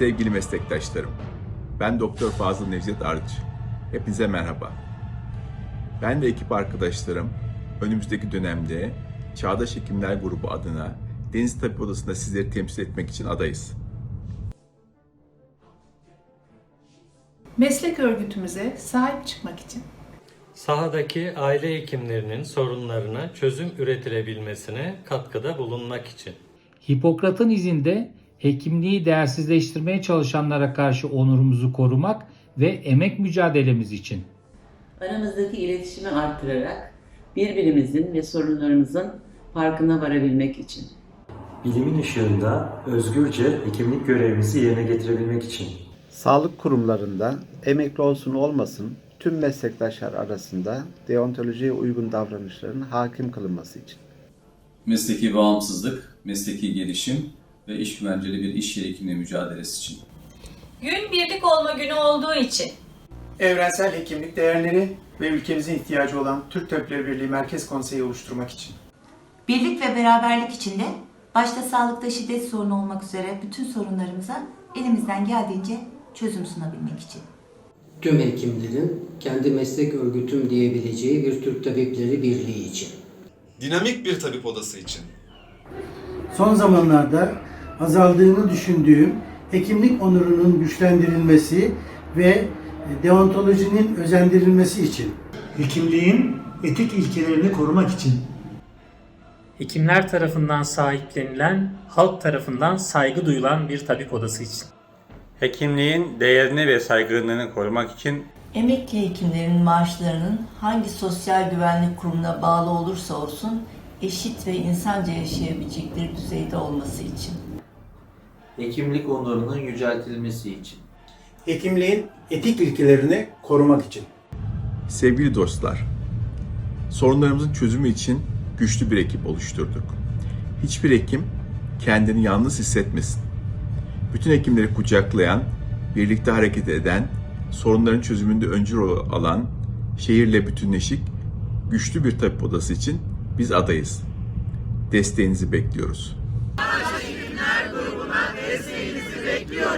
Sevgili meslektaşlarım, ben Doktor Fazıl Nevzat Arıç. Hepinize merhaba. Ben ve ekip arkadaşlarım önümüzdeki dönemde Çağdaş Hekimler Grubu adına Deniz Tabip Odası'nda sizleri temsil etmek için adayız. Meslek örgütümüze sahip çıkmak için Sahadaki aile hekimlerinin sorunlarına çözüm üretilebilmesine katkıda bulunmak için. Hipokrat'ın izinde hekimliği değersizleştirmeye çalışanlara karşı onurumuzu korumak ve emek mücadelemiz için. aramızdaki iletişimi arttırarak birbirimizin ve sorunlarımızın farkına varabilmek için. Bilimin ışığında özgürce hekimlik görevimizi yerine getirebilmek için. Sağlık kurumlarında emekli olsun olmasın tüm meslektaşlar arasında deontolojiye uygun davranışların hakim kılınması için. mesleki bağımsızlık, mesleki gelişim ve iş güvenceli bir iş yeri hekimliği mücadelesi için. Gün birlik olma günü olduğu için. evrensel hekimlik değerleri ve ülkemizin ihtiyacı olan Türk Tabipleri Birliği Merkez Konseyi oluşturmak için. Birlik ve beraberlik içinde başta sağlıkta şiddet sorunu olmak üzere bütün sorunlarımıza elimizden geldiğince çözüm sunabilmek için. Tüm hekimlerin kendi meslek örgütüm diyebileceği bir Türk Tabipleri Birliği için. Dinamik bir tabip odası için. Son zamanlarda azaldığını düşündüğüm hekimlik onurunun güçlendirilmesi ve deontolojinin özendirilmesi için. Hekimliğin etik ilkelerini korumak için. Hekimler tarafından sahiplenilen, halk tarafından saygı duyulan bir tabip odası için. Hekimliğin değerini ve saygınlığını korumak için Emekli hekimlerin maaşlarının hangi sosyal güvenlik kurumuna bağlı olursa olsun eşit ve insanca yaşayabilecekleri düzeyde olması için. Hekimlik onurunun yüceltilmesi için. Hekimliğin etik ilkelerini korumak için. Sevgili dostlar, sorunlarımızın çözümü için güçlü bir ekip oluşturduk. Hiçbir hekim kendini yalnız hissetmesin. Bütün hekimleri kucaklayan, birlikte hareket eden, sorunların çözümünde öncü rol alan, şehirle bütünleşik, güçlü bir tabip odası için biz adayız. Desteğinizi bekliyoruz. Grubuna desteğinizi bekliyoruz.